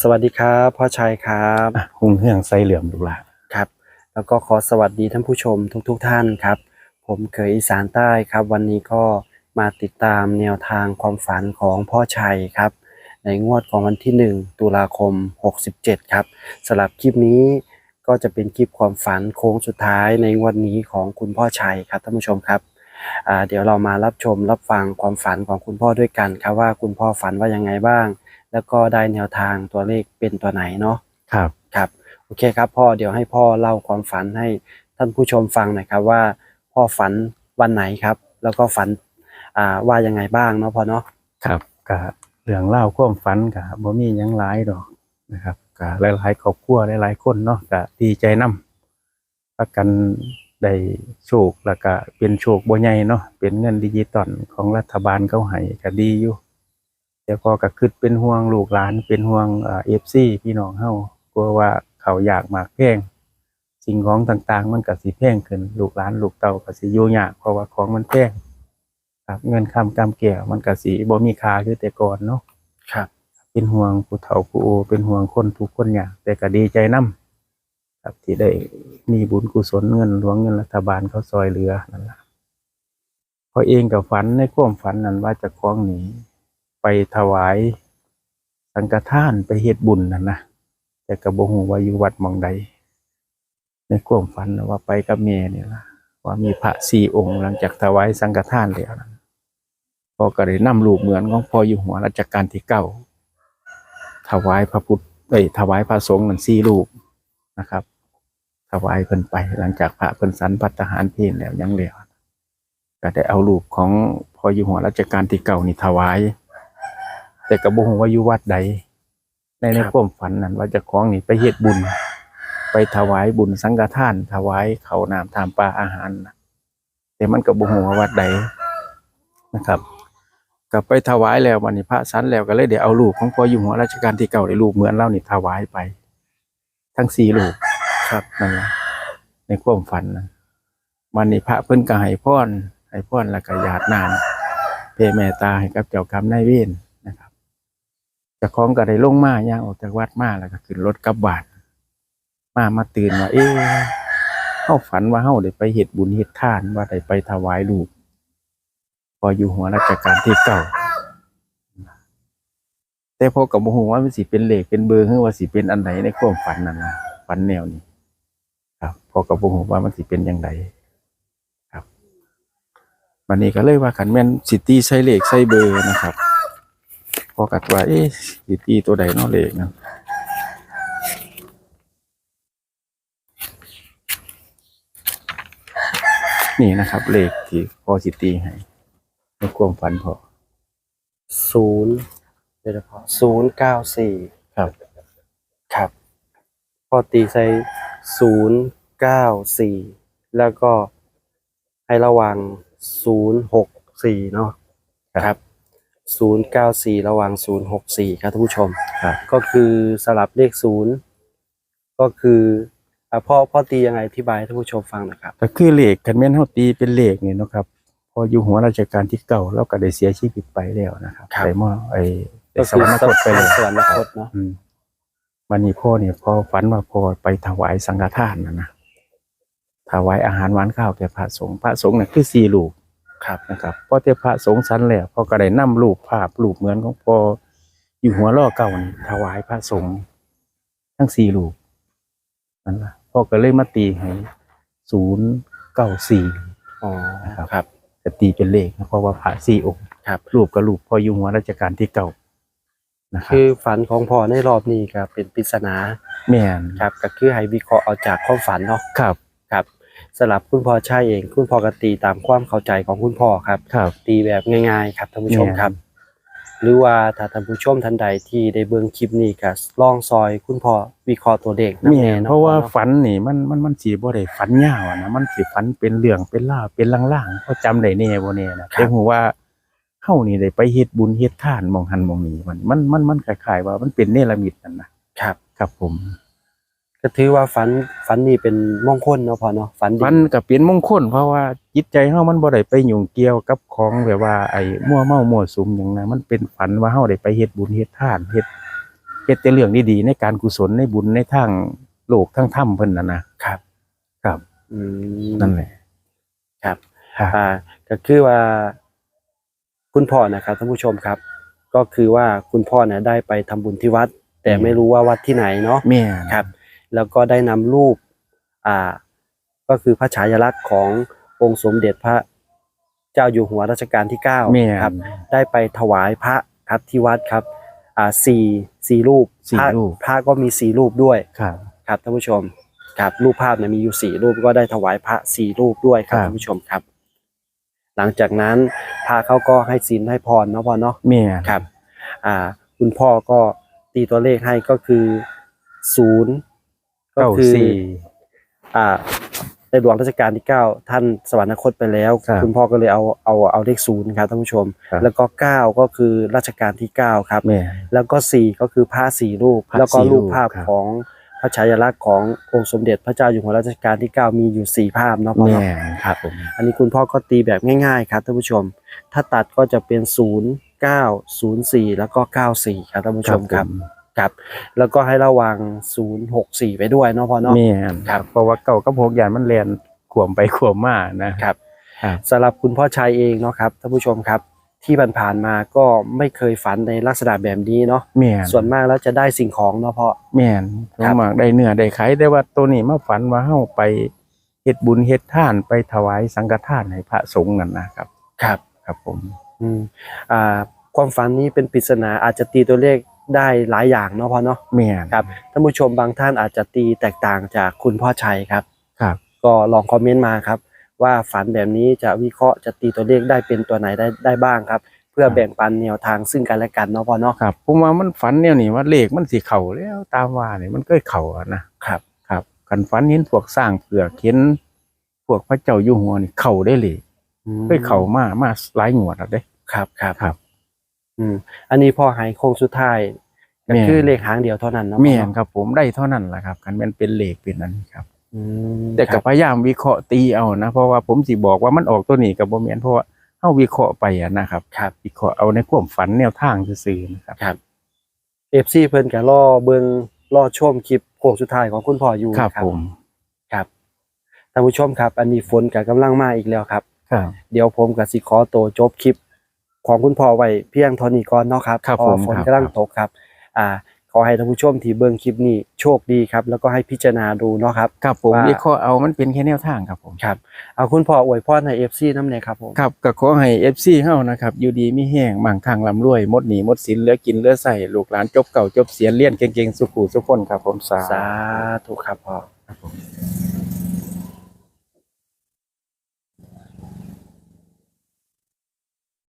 สวัสดีครับพ่อชัยครับอะหุงเฮืองใส่เหลื่อมลูกหลานครับ แล้วก็ขอสวัสดีท่านผู้ชมทุกๆทท่านครับ ผมเคยอีสานใต้ครับ วันนี้ก็มาติดตามแนวทางความฝันของพ่อชัยครับ ในงวดของวันที่ 1 ตุลาคม 67 ครับสำหรับคลิปนี้ก็จะเป็นคลิปความฝันโค้งสุดท้ายในงวดนี้ของคุณพ่อชัยครับท่านผู้ชมครับอ่าเดี๋ยวเรามารับชมรับฟังความฝันของคุณพ่อด้วยกันครับว่าคุณพ่อฝันว่ายังไงบ้าง แล้วก็ได้แนวทางตัวเลขเป็นตัวไหนเนาะครับครับ โอเคครับพ่อเดี๋ยวให้พ่อเล่าความฝันให้ท่านผู้ชมฟังหน่อยครับว่าพ่อฝันวันไหนครับ แล้วก็ฝันอ่าว่ายังไงบ้างเนาะพ่อเนาะครับก็เรื่องเล่าวความฝันก็บ่มีหยังหลายดอกนะครับก็หลายๆครอบครัวหลายๆคนเนาะก็ดีใจนํประกันได้โชคแล้วก็เป็นโชคบ่ใหญ่เนาะเป็นเงินดิจิตอลของรัฐบาลเขาให้ก็ดีอยู่ แต่พอก็คิดเป็นห่วงลูกหลานเป็นห่วงเอ่อ FC พี่น้องเฮากลัวว่าเขาอยากมากแพงสิ่งของต่างๆ มันก็สิแพงขึ้นลูกหลานลูกเต้าก็สิอยู่ยากเพราะว่าของมันแพงครับเงินคำกำแก้วมันก็สิบ่มีค่าคือแต่ก่อนเนาะครับ เป็นห่วงผู้เฒ่าผู้โอเป็นห่วงคนทุกคนอย่างแต่ก็ดีใจนํครับที่ได้มีบุญกุศลเงินหลวงเงินรัฐบาลเขาซอยเหลือนั่นล่ะพอเองกับฝันในความฝันนั้นว่าจะคล้องหนี ไปถวาย สังฆทานไปเฮ็ดบุญนั่นนะแต่ก็บ่ฮู้ว่าอยู่วัดมองใด ในความฝันว่าไปกับแม่เนี่ล่ะว่ามีพระสี่องค์หลังจากถวายสังฆทานแล้วนั้นพอก็ได้นำรูปเหมือนของพ่ออยู่หัวรัชกาลที่เก้าถวายพระพุทธเอ้ยถวายพระสงฆ์นั่นสี่รูปนะครับ ถวายเพิ่นไปหลังจากพระเพิ่นสันพัฒหารเพลแล้วยังเหลือก็ได้เอารูปของพ่ออยู่หัวรัชกาลที่เก้านี่ถวาย แต่ก็บ่ฮู้ว่าอยู่วัดใดในในความฝันนั้นว่าเจะคล้าของนี่ไปเฮ็ดบุญ ไปถวายบุญสังฆทาน ถวายเขาวน้ำทามปลาอาหารนะแต่มันก็บ่ฮู้ว่าวัดใดนะครับก็ไปถวายแล้ววันนี้พระสันแล้วก็เลยเดี๋ยวเอารูปของพ่ออยู่หัวรัชกาลที่เก่าในรูปเหมือนเล่านี่ถวายไป ทั้งสี่รูปครับนั่นแหละในความฝันนะวันนี้พระเพิ่นก็ให้พรให้พรแล้วก็ญาตินามเพเมตตาให้กับเจ้ากรรมนายเวร นะครับเจ้าของก็ได้ลงมาย่างออกจากวัดมาแล้วก็ขึ้นรถกลับบ้านมามาตื่นว่าเอ๊ะเฮาฝันว่าเฮาได้ไปเฮ็ดบุญเฮ็ดทานว่าได้ไปถวายลูกพออยู่หัวราชการที่เก่า แต่พอกับบ่ฮู้ว่ามันสิเป็นเหลขเป็นเบอร์หรือว่าสิเป็นอันไหนในความฝันนั่นนะฝันแนวนี้ครับพอกับบ่ฮู้ว่ามันสิเป็นจังไดครับวันนี้ก็เลยว่าคันแม่นสิตีใส่เหลขใส่เบอร์นะครับ พอกัดว่าเอ๊ะสิตีตัวใดเนาะเลขนั้นนี่นะครับ เลขที่พอสิตีให้ในความฝันพอศูนย์เดี๋ยวนะพ่อศูนย์เก้าสี่ครับ ครับพ่อตีใส่ศูนย์เก้าสี่แล้วก็ให้ระวังศูนย์หกสี่เนาะครับ ศูนย์เก้าสี่ระวังศูนย์หกสี่ครับท่านผู้ชม ครับ ก็คือสลับเลขศูนย์ก็คืออะพ่อพ่อตียังไงอธิบายให้ท่านผู้ชมฟังหน่อยครับ ก็คือเลขคันแม่นเฮาตีเป็นเลขนี่เนาะครับพออยู่หัวราชการที่เก่าแล้วก็ได้เสียชีวิตไปแล้วนะครับครับได้มอไอ้ได้ก็สคือวรรคตไปแล้ว สวรรคตเนาะ อืมวันนี้พ่อเนี่ยพอฝันว่าพ่อไปถวายสังฆทานนะนะถวายอาหารหวานข้าวแก่พระสงฆ์พระสงฆ์น่ะคือสี่ลูก ครับนะครับพอเทพระสงฆ์สันแล้วพ่อก็ได้นำรูปภาพรูปเหมือนของพ่ออยู่หัวล่อเก่านี่ถวายพระสงฆ์ทั้งสี่รูปนั่นละพ่อก็เลยมาตีให้ศูนย์เก้าสี่อ๋อนะครับครับจะตีเป็นเลขนะเพราะว่าพระสี่องค์ครับรูปกับรูปพ่ออยู่หัวราชการที่เก่านะครับคือฝันของพ่อในรอบนี้ครับเป็นปริศนาแม่นครับ ก็คือให้วิเคราะห์เอาจากความฝันเนาะครับครับ สำหรับคุณพ่อใช่เอง คุณพ่อก็ตีตามความเข้าใจของคุณพ่อครับ ครับ ตีแบบง่ายๆ ครับท่านผู้ชมแม่นครับ หรือว่าถ้าท่านผู้ชมท่านใดที่ได้เบิ่งคลิปนี้ก็ลองซอยคุณพ่อวิเคราะห์ตัวเลขนำแม่แน่นเนาะเพราะว่าพ่อฝันนี่มันมันมันสีบ่ได้ฝันยาวอะนะมันสิฝันเป็นเรื่องเป็นราวเป็นล่างๆเพราะจำได้แน่บ่แน่นะแต่ฮู้ว่าเฮานี่ได้ไปเฮ็ดบุญเฮ็ดทานหมองหันหมองนี้มันมันมันมันคล้ายๆว่ามันเป็นเนรมิตนั่นนะครับ ครับผม ก็ถือว่าฝันฝันนี่เป็นมงคลเนาะพ่อเนาะฝันดี มันก็เป็นมงคลเพราะว่าจิตใจเฮามันบ่ได้ไปยุ่งเกี่ยวกับของแบบว่าไอ้มั่วเมามั่วสุมหยังนะมันเป็นฝันว่าเฮาได้ไปเฮ็ดบุญเฮ็ดทานเฮ็ดเฮ็ดแต่เรื่องดีๆในการกุศลในบุญในทางโลกทั้งธรรมเพิ่นน่ะนะครับ ครับอืมนั่นแหละ ครับครับ อ่าก็คือว่า คุณพ่อนะครับท่านผู้ชมครับ ก็คือว่าคุณพ่อเนี่ยได้ไปทำบุญที่วัด แต่ไม่รู้ว่าวัดที่ไหนเนาะแม่น ครับ แล้วก็ได้นำรูปอ่าก็คือพระฉายาลักษณ์ขององค์สมเด็จพระเจ้าอยู่หัวรัชกาลที่เก้าแม่นครับ ได้ไปถวายพระครับที่วัดครับอ่าสี่สี่รูปสี่พระรูป พระก็มีสี่รูปด้วยครับ ครับท่านผู้ชมครับรูปภาพเนี่ยมีอยู่สี่รูปก็ได้ถวายพระสี่รูปด้วยครับครับ ท่านผู้ชมครับ หลังจากนั้นพระเขาก็ให้ศีลให้พรเนาะพ่อเนาะแม่นครับ อ่า คุณพ่อก็ตีตัวเลขให้ก็คือศูนย์ ก็เก้าคือสี่ อ่าในหลวงรัชกาลที่เก้าท่านสวรรคตไปแล้วครับคุณพ่อก็เลยเอาเอาเอาเลขศูนย์ครับท่านผู้ชม ครับ แล้วก็เก้าก็คือรัชกาลที่เก้าครับ แม่นแล้วก็สี่ก็คือพระสี่รูป พระแล้วก็สี่รูปรูปภาพครับ ของพระฉายาลักษณ์ขององค์สมเด็จพระเจ้าอยู่หัวรัชกาลที่เก้ามีอยู่สี่ภาพเนาะพ่อแม่เนาะนครับผม อันนี้คุณพ่อก็ตีแบบง่ายๆครับท่านผู้ชม ถ้าตัดก็จะเป็นศูนย์เก้าศูนย์สี่แล้วก็เก้าสี่ครับท่านผู้ชมครับ ครับ แล้วก็ให้ระวังศูนย์หกสี่ไปด้วยเนาะพ่อเนาะแม่นครับ เพราะว่าเก่ากับหกอย่างมันแล่นขวมไปขวมมานะ ครับครับ สำหรับคุณพ่อชัยเองเนาะครับท่านผู้ชมครับ ที่ผ่านๆมาก็ไม่เคยฝันในลักษณะแบบนี้เนาะแม่นส่วนมากแล้วจะได้สิ่งของเนาะพ่อ แม่นคสรับมมากได้เนื้อได้ไข่แต่ว่าตัวนี้มาฝันว่าเฮาไปเฮ็ดบุญเฮ็ดทานไปถวายสังฆทานให้พระสงฆ์นั่นนะครับ ครับ ครับผม อืมอ่าความฝันนี้เป็นปริศนาอาจจะตีตัวเลข ได้หลายอย่างเนาะพ่อเนาะแม่นครับท่านผู้ชมบางท่านอาจจะตีแตกต่างจากคุณพ่อชัยครับ ครับ ก็ลองคอมเมนต์มาครับ ว่าฝันแบบนี้จะวิเคราะห์จะตีตัวเลขได้เป็นตัวไหนได้ได้บ้างครับ เพื่อแบ่งปันแนวทางซึ่งกันและกันเนาะพ่อเนาะครับผมว่ามันฝันแนวนี้ว่าเลขมันสิเข้าแล้วตามว่านี่มันเคยเข้าอะนะครับ ครับคันฝันเห็นพวกสร้างเผือกเห็นพวกพระเจ้าอยู่หัวนี่เข้าได้เลยอืมเคยเข้ามามาหลายงวดแล้วเด้ ครับครับ ครับ อืมอันนี้พ่อใหายโค้งสุดท้ายก็แม่นคือเลขหางเดียวเท่านั้นเนาะพ่อแม่นเนาะครับ ผมได้เท่านั้นแหละครับคันแม่นเป็นเลขเป็นอันนี้ครับ อืมแต่คก็รับพยายามวิเคราะห์ตีเอานะ เพราะว่าผมสิบอกว่ามันออกตัวนี้กับบ่แม่นเพราะว่าเฮาวิเคราะห์ไปอะนะครับ ครับ วิเคราะห์เอาในความฝันแนวทางซื่อๆนะครับ ครับเอฟซีเพิ่นก็รอเบิ่งรอชมคลิปโค้งสุดท้ายของคุณพ่ออยู่ครับนะผมครับท่านผู้ชมครับ อันนี้ฝนก็กำลังมาอีกแล้วครับ ครับ เดี๋ยวผมกับสิขอตัวจบคลิป ของคุณพ่อไว้เพียงเท่านี้ก่อนเนาะครับครับเพาะว่าผมฝนครับ กำลังตกครับ อ่า ขอให้ท่านผู้ชมที่เบิ่งคลิปนี้โชคดีครับ แล้วก็ให้พิจารณาดูเนาะครับ ครับผมว่า วิเคราะห์เอามันเป็นแค่แนวทางครับผม ครับ เอาคุณพ่ออวยพรให้ FC นำแน่ครับผม ครับก็ขอให้ FC เฮานะครับอยู่ดีมีแห้งมั่งคั่งร่ำรวยหมดหนี้หมดสินเหลือกินเหลือใส่ลูกหลานจบเก่าจบเสียนเรียนเก่งๆสุขุสุขคนครับผมสาสาธุครับพ่อครับผม